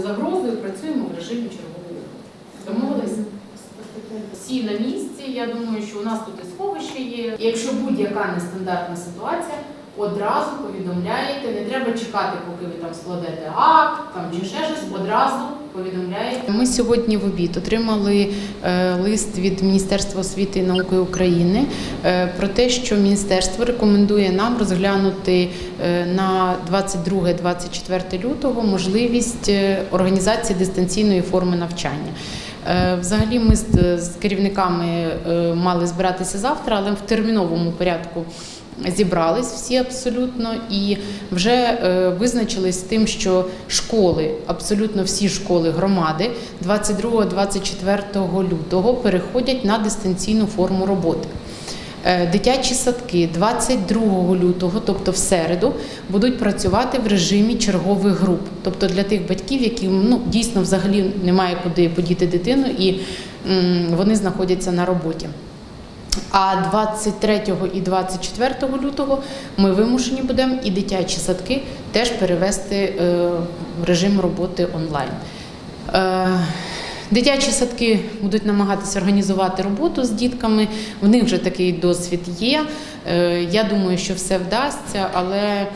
Загрозою працюємо в режимі чергової роботи. Домовились? Всі на місці. Я думаю, що у нас тут і сховище є. Якщо будь-яка нестандартна ситуація, одразу повідомляєте. Не треба чекати, поки ви там складете акт там чи ще щось. Одразу повідомляєте. Ми сьогодні в обід отримали е, лист від Міністерства освіти і науки України е, про те, що міністерство рекомендує нам розглянути е, на 22-24 лютого можливість організації дистанційної форми навчання. Взагалі, ми з, керівниками мали збиратися завтра, але в терміновому порядку зібрались всі абсолютно і вже е, визначились з тим, що школи, абсолютно всі школи громади 22-24 лютого переходять на дистанційну форму роботи. Е, Дитячі садки 22 лютого, тобто в середу, будуть працювати в режимі чергових груп. Тобто для тих батьків, які ну, дійсно взагалі немає куди подіти дитину, і м, вони знаходяться на роботі. А 23 і 24 лютого ми вимушені будемо і дитячі садки теж перевести е, в режим роботи онлайн. Дитячі садки будуть намагатися організувати роботу з дітками. В них вже такий досвід є. Е, Я думаю, що все вдасться, але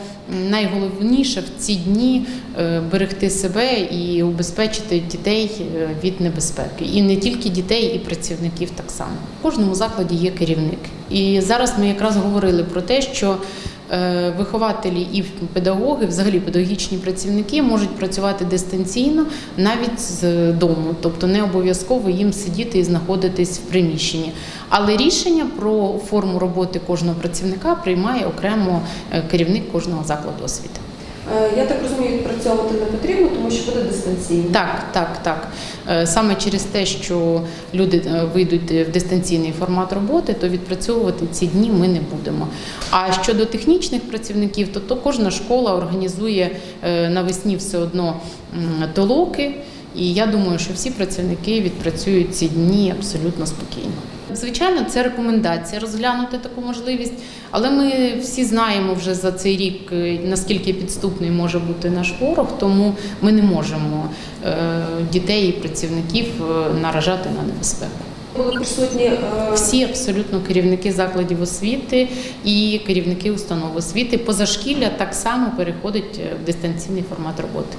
найголовніше в ці дні е, берегти себе і убезпечити дітей е, від небезпеки. І не тільки дітей, і працівників так само. В кожному закладі є керівник. І зараз ми якраз говорили про те, що вихователі і педагоги, взагалі педагогічні працівники, можуть працювати дистанційно навіть з дому, тобто не обов'язково їм сидіти і знаходитись в приміщенні. Але рішення про форму роботи кожного працівника приймає окремо е, керівник кожного закладу освіти. Е, Я так розумію, відпрацьовувати не потрібно, тому що буде дистанційно. Так, так, так. Е, Саме через те, що люди е, вийдуть в дистанційний формат роботи, то відпрацьовувати ці дні ми не будемо. А щодо технічних працівників, то, то кожна школа організує навесні все одно толоки. І я думаю, що всі працівники відпрацюють ці дні абсолютно спокійно. Звичайно, це рекомендація розглянути таку можливість, але ми всі знаємо вже за цей рік, е, наскільки підступний може бути наш ворог, тому ми не можемо е, дітей і працівників е, наражати на небезпеку. Були присутні Всі абсолютно керівники закладів освіти і керівники установ освіти позашкілля так само переходять е, в дистанційний формат роботи.